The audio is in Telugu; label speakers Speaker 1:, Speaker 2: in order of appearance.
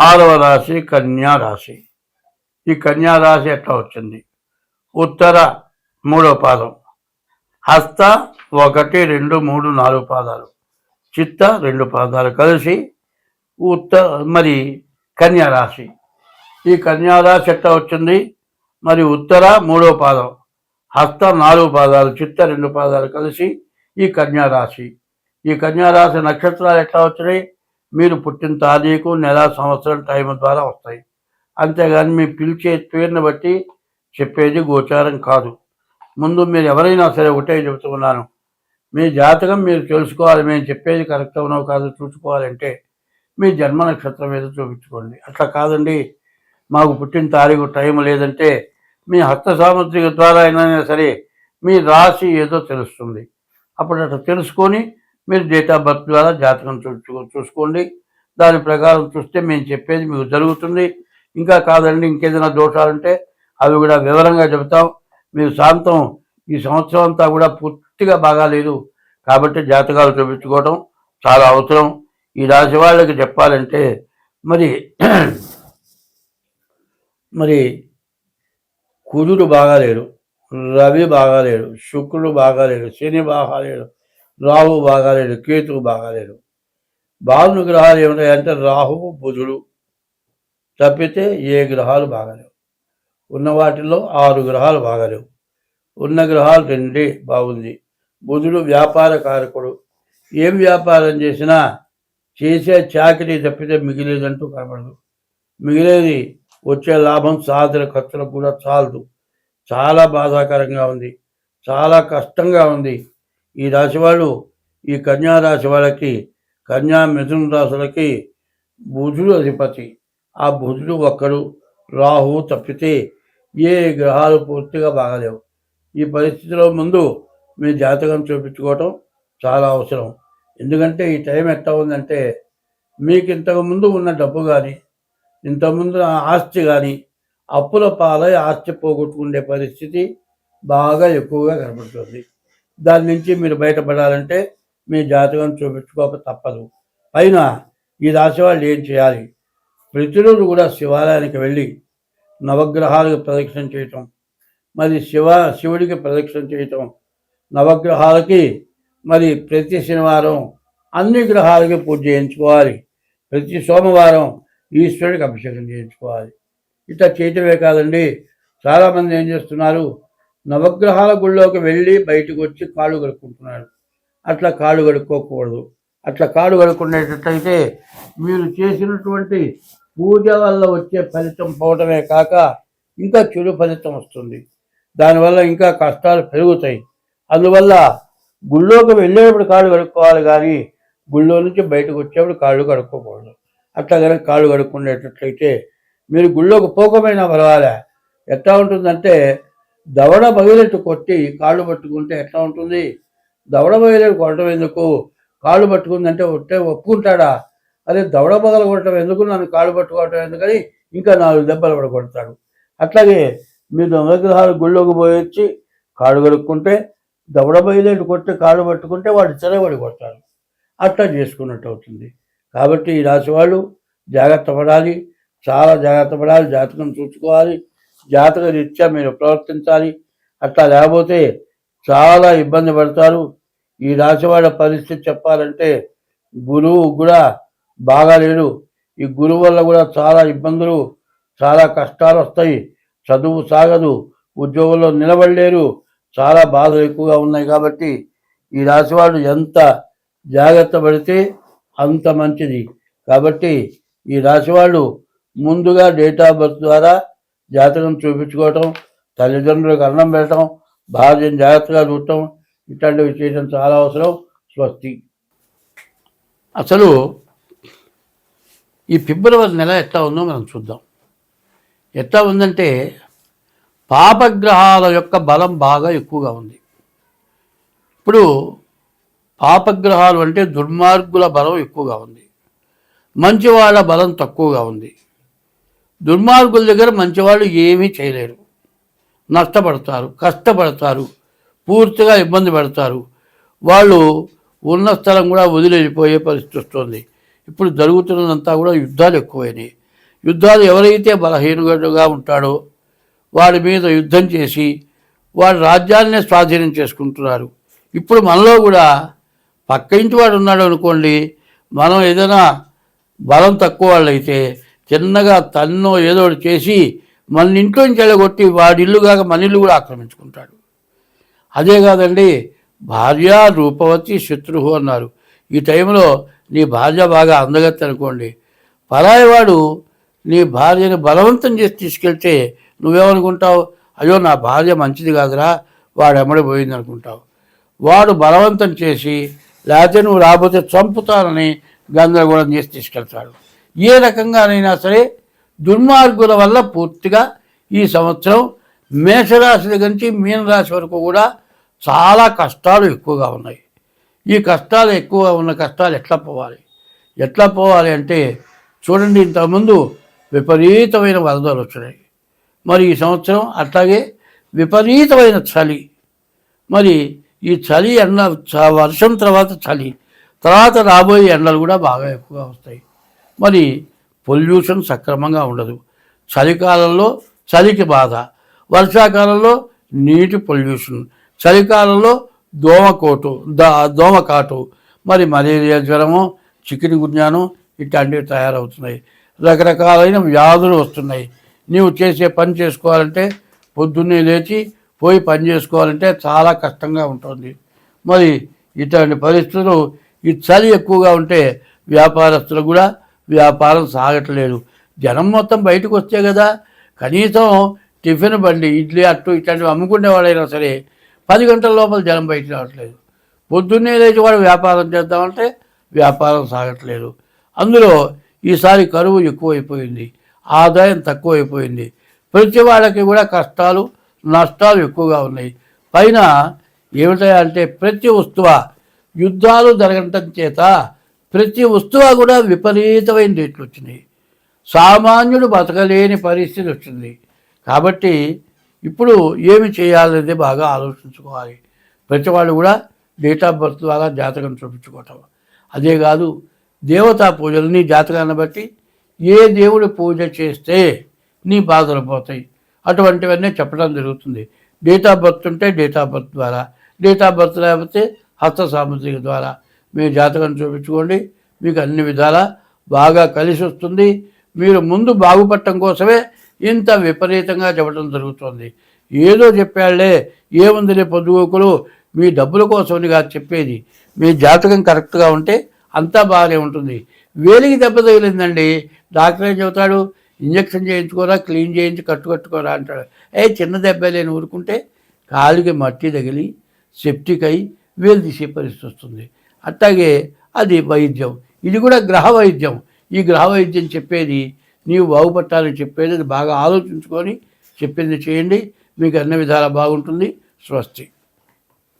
Speaker 1: ఆరవ రాశి కన్యా రాశి. ఈ కన్యా రాశి ఎట్లా వచ్చింది? ఉత్తర మూడో పాదం. హస్త ఒకటి రెండు మూడు నాలుగు పాదాలు. చిత్త రెండు పాదాలు కలిసి ఉత్త మరి కన్యా రాశి. ఈ కన్యా రాశి ఎట్లా వచ్చింది? మరి ఉత్తర మూడో పాదం. హస్త నాలుగు పాదాలు చిత్త రెండు పాదాలు కలిసి ఈ కన్యా రాశి. ఈ కన్యా రాశి నక్షత్రాలు ఎట్లా వచ్చినాయి? మీరు పుట్టిన తారీఖు నెల సంవత్సరం టైం ద్వారా వస్తాయి. అంతేగాని మీ పిలిచే పేరుని బట్టి చెప్పేది గోచారం కాదు. ముందు మీరు ఎవరైనా సరే ఒకటే చెబుతున్నాను. మీ జాతకం మీరు తెలుసుకోవాలి. మేము చెప్పేది కరెక్ట్ అవునో కాదు చూసుకోవాలంటే మీ జన్మ నక్షత్రం ఏదో చూపించుకోండి. అట్లా కాదండి. మాకు పుట్టిన తారీఖు టైం లేదంటే మీ హస్త సాముద్రిక ద్వారా అయినా సరే మీ రాశి ఏదో తెలుస్తుంది. అప్పుడు అట్లా తెలుసుకొని మీరు డేట్ ఆఫ్ బర్త్ ద్వారా జాతకం చూసుకో చూసుకోండి. దాని ప్రకారం చూస్తే మేము చెప్పేది మీకు జరుగుతుంది. ఇంకా కాదండి ఇంకేదైనా దోషాలుంటే అవి కూడా వివరంగా చెబుతాం. మీరు శాంతం ఈ సంవత్సరం అంతా కూడా పూర్తిగా బాగాలేదు కాబట్టి జాతకాలు చూపించుకోవడం చాలా అవసరం. ఈ రాశి వాళ్ళకి చెప్పాలంటే మరి మరి కుజుడు బాగాలేడు రవి బాగాలేడు శుక్రుడు బాగాలేడు శని బాగాలేడు రాహు బాగాలేడు కేతువు బాగాలేడు. బాలు గ్రహాలు ఏమిటాయంటే రాహువు బుధుడు. తప్పితే ఏ గ్రహాలు బాగాలేవు. ఉన్న వాటిల్లో ఆరు గ్రహాలు బాగాలేవు. ఉన్న గ్రహాలు రెండే బాగుంది. బుధుడు వ్యాపార కారకుడు. ఏం వ్యాపారం చేసినా చేసే చాకరీ తప్పితే మిగిలేదంటూ కనబడదు. మిగిలేది వచ్చే లాభం సాధన ఖర్చులకు కూడా చాలదు. చాలా బాధాకరంగా ఉంది. చాలా కష్టంగా ఉంది. ఈ రాశి వాళ్ళు ఈ కన్యా రాశి వాళ్ళకి కన్యా మిథున రాశులకి బుధుడు అధిపతి. ఆ బుధుడు ఒక్కడు రాహు తప్పితే ఏ గ్రహాలు పూర్తిగా బాగలేవు. ఈ పరిస్థితిలో ముందు మీ జాతకం చూపించుకోవటం చాలా అవసరం. ఎందుకంటే ఈ టైం ఎట్లా ఉందంటే మీకు ఇంతకు ముందు ఉన్న డబ్బు కానీ ఇంతకుముందు ఆస్తి కానీ అప్పుల పాలై ఆస్తి పోగొట్టుకునే పరిస్థితి బాగా ఎక్కువగా కనబడుతుంది. దాని నుంచి మీరు బయటపడాలంటే మీ జాతకం చూపించుకోక తప్పదు. పైన ఈ రాశి వాళ్ళు ఏం చేయాలి? ప్రతిరోజు కూడా శివాలయానికి వెళ్ళి నవగ్రహాలకు ప్రదక్షిణ చేయటం మరి శివ శివుడికి ప్రదక్షిణ చేయటం నవగ్రహాలకి మరి ప్రతి శనివారం అన్ని గ్రహాలకి పూజ చేయించుకోవాలి. ప్రతి సోమవారం ఈశ్వరుడికి అభిషేకం చేయించుకోవాలి. ఇట్లా చేయటమే కాదండి. చాలామంది ఏం చేస్తున్నారు? నవగ్రహాల గుళ్ళోకి వెళ్ళి బయటకు వచ్చి కాళ్ళు కడుక్కుంటున్నారు. అట్లా కాళ్ళు కడుక్కోకూడదు. అట్లా కాళ్ళు కడుక్కునేటట్లయితే మీరు చేసినటువంటి పూజ వల్ల వచ్చే ఫలితం పోవటమే కాక ఇంకా చెడు ఫలితం వస్తుంది. దానివల్ల ఇంకా కష్టాలు పెరుగుతాయి. అందువల్ల గుళ్ళోకి వెళ్ళేటప్పుడు కాళ్ళు కడుక్కోవాలి కానీ గుళ్ళో నుంచి బయటకు వచ్చేప్పుడు కాళ్ళు కడుక్కోకూడదు. అట్లా కనుక కాళ్ళు కడుక్కునేటట్లయితే మీరు గుళ్ళోకి పోకమైనా పర్వాలే. ఎట్లా ఉంటుందంటే దవడ బయలెట్టు కొట్టి కాళ్ళు పట్టుకుంటే ఎట్లా ఉంటుంది? దవడ బయలెట్టు కొట్టడం ఎందుకు? కాళ్ళు పట్టుకుందంటే ఒట్టే ఒప్పుకుంటాడా? అదే దవడ బగలు కొట్టడం ఎందుకు? నన్ను కాళ్ళు పట్టుకోవటం ఎందుకని ఇంకా నాలుగు దెబ్బలు కూడా కొడతాడు. అట్లాగే మీ దొంగగ్రహాలు గుళ్ళోకి పోయి వచ్చి కాళ్ళు కడుక్కుంటే దవడ బయలేటు కొట్టి కాళ్ళు పట్టుకుంటే వాడు చెరబడి కొడతాడు. అట్లా చేసుకున్నట్టు అవుతుంది. కాబట్టి ఈ రాశి వాళ్ళు జాగ్రత్త పడాలి. చాలా జాగ్రత్త పడాలి. జాతకం చూసుకోవాలి. జాతక రీత్యా మీరు ప్రవర్తించాలి. అట్లా లేకపోతే చాలా ఇబ్బంది పడతారు. ఈ రాశి పరిస్థితి చెప్పాలంటే గురువు కూడా బాగాలేడు ఈ గురువు వల్ల కూడా చాలా ఇబ్బందులు చాలా కష్టాలు వస్తాయి. చదువు సాగదు ఉద్యోగంలో నిలబడలేరు. చాలా బాధలు ఎక్కువగా ఉన్నాయి కాబట్టి ఈ రాశి వాళ్ళు ఎంత జాగ్రత్త పడితే అంత మంచిది. కాబట్టి ఈ రాశి వాళ్ళు ముందుగా డేట్ ఆఫ్ బర్త్ ద్వారా జాతకం చూపించుకోవటం తల్లిదండ్రులకు అన్నం పెట్టడం భార్యను జాగ్రత్తగా చూడటం ఇట్లాంటివి చేయడం చాలా అవసరం. స్వస్తి. అసలు ఈ ఫిబ్రవరి నెల ఎట్లా ఉందో మనం చూద్దాం. ఎట్లా ఉందంటే పాపగ్రహాల యొక్క బలం బాగా ఎక్కువగా ఉంది. ఇప్పుడు పాపగ్రహాలు అంటే దుర్మార్గుల బలం ఎక్కువగా ఉంది. మంచివాళ్ళ బలం తక్కువగా ఉంది. దుర్మార్గుల దగ్గర మంచివాళ్ళు ఏమీ చేయలేరు. నష్టపడతారు కష్టపడతారు పూర్తిగా ఇబ్బంది పెడతారు. వాళ్ళు ఉన్న స్థలం కూడా వదిలేపోయే పరిస్థితి వస్తుంది. ఇప్పుడు జరుగుతున్నదంతా కూడా యుద్ధాలు ఎక్కువైనాయి. యుద్ధాలు ఎవరైతే బలహీనగా ఉంటాడో వాడి మీద యుద్ధం చేసి వాడి రాజ్యాన్నే స్వాధీనం చేసుకుంటున్నారు. ఇప్పుడు మనలో కూడా పక్క ఇంటి వాడు ఉన్నాడు అనుకోండి మనం ఏదైనా బలం తక్కువ వాళ్ళైతే చిన్నగా తన్నో ఏదో ఒకటి చేసి మన ఇంట్లోంచి వెళ్ళగొట్టి వాడి ఇల్లు కాక మన ఇల్లు కూడా ఆక్రమించుకుంటాడు. అదే కాదండి భార్య రూపవతి శత్రువు అన్నారు. ఈ టైంలో నీ భార్య బాగా అందగత్తి అనుకోండి. పరాయివాడు నీ భార్యని బలవంతం చేసి తీసుకెళ్తే నువ్వేమనుకుంటావు? అయ్యో నా భార్య మంచిది కాదురా వాడు ఎమ్మడిపోయింది అనుకుంటావు వాడు బలవంతం చేసి లేకపోతే నువ్వు రాబోతే చంపుతానని గందరగోళం చేసి తీసుకెళ్తాడు. ఏ రకంగానైనా సరే దుర్మార్గుల వల్ల పూర్తిగా ఈ సంవత్సరం మేషరాశి దగ్గర నుంచి మీనరాశి వరకు కూడా చాలా కష్టాలు ఎక్కువగా ఉన్నాయి. ఈ కష్టాలు ఎక్కువగా ఉన్న కష్టాలు ఎట్లా పోవాలి? ఎట్లా పోవాలి అంటే చూడండి ఇంతకుముందు విపరీతమైన వరదలు వచ్చినాయి. మరి ఈ సంవత్సరం అట్లాగే విపరీతమైన చలి. మరి ఈ చలి ఎండ చ- వర్షం తర్వాత చలి. తర్వాత రాబోయే ఎండలు కూడా బాగా ఎక్కువగా వస్తాయి. మరి పొల్యూషన్ సక్రమంగా ఉండదు. చలికాలంలో చలికి బాధ వర్షాకాలంలో నీటి పొల్యూషన్ చలికాలంలో దోమకోటు దా దోమకాటు మరి మలేరియా జ్వరము చికెన్ గున్యాను ఇట్లాంటివి తయారవుతున్నాయి. రకరకాలైన వ్యాధులు వస్తున్నాయి. నీవు చేసే పని చేసుకోవాలంటే పొద్దున్నే లేచి పోయి పని చేసుకోవాలంటే చాలా కష్టంగా ఉంటుంది. మరి ఇటువంటి పరిస్థితులు ఈ చలి ఎక్కువగా ఉంటే వ్యాపారస్తులు కూడా వ్యాపారం సాగట్లేదు. జనం మొత్తం బయటకు వస్తే కదా కనీసం టిఫిన్ బండి ఇడ్లీ అట్టు ఇట్లాంటివి అమ్ముకునేవాళ్ళైనా సరే పది గంటల లోపల జనం బయటకు రావట్లేదు. పొద్దున్నే లేచి వాడు వ్యాపారం చేద్దామంటే వ్యాపారం సాగట్లేదు. అందులో ఈసారి కరువు ఎక్కువైపోయింది ఆదాయం తక్కువైపోయింది. ప్రతి వాళ్ళకి కూడా కష్టాలు నష్టాలు ఎక్కువగా ఉన్నాయి. పైన ఏమిటంటే ప్రతి వస్తువ యుద్ధాలు జరగటం చేత ప్రతి వస్తువు కూడా విపరీతమైన రేట్లు వచ్చినాయి సామాన్యుడు బతకలేని పరిస్థితి వచ్చింది. కాబట్టి ఇప్పుడు ఏమి చేయాలనేది బాగా ఆలోచించుకోవాలి. ప్రతి వాళ్ళు కూడా డేట్ ఆఫ్ బర్త్ ద్వారా జాతకం చూపించుకోవటం. అదే కాదు దేవతా పూజలు నీ జాతకాన్ని బట్టి ఏ దేవుడు పూజ చేస్తే నీ బాధలు పోతాయి. అటువంటివన్నీ చెప్పడం జరుగుతుంది. డేట్ ఆఫ్ బర్త్ ఉంటే డేట్ ఆఫ్ బర్త్ ద్వారా డేట్ ఆఫ్ బర్త్ లేకపోతే హస్త సాముద్రిక ద్వారా మీ జాతకం చూపించుకోండి. మీకు అన్ని విధాలా బాగా కలిసి వస్తుంది. మీరు ముందు బాగుపడటం కోసమే ఇంత విపరీతంగా చెప్పడం జరుగుతుంది. ఏదో చెప్పాళ్ళే ఏముందిలే పొద్దుగోకులు మీ డబ్బుల కోసమని కాదు చెప్పేది. మీ జాతకం కరెక్ట్గా ఉంటే అంతా బాగానే ఉంటుంది. వేలికి దెబ్బ తగిలిందండి. డాక్టర్ ఏం చెబుతాడు? ఇంజక్షన్ చేయించుకోరా క్లీన్ చేయించి కట్టు కట్టుకోరా అంటాడు. ఏ చిన్న దెబ్బ లేని ఊరుకుంటే కాలికి మట్టి తగిలి సెప్టిక్ అయి వేలు తీసే పరిస్థితి వస్తుంది. అట్లాగే అది వైద్యం. ఇది కూడా గ్రహ వైద్యం. ఈ గ్రహ వైద్యం చెప్పేది నీవు బాగుపట్టాలని చెప్పేది బాగా ఆలోచించుకొని చెప్పింది చేయండి. మీకు అన్ని విధాలా బాగుంటుంది. స్వస్తి.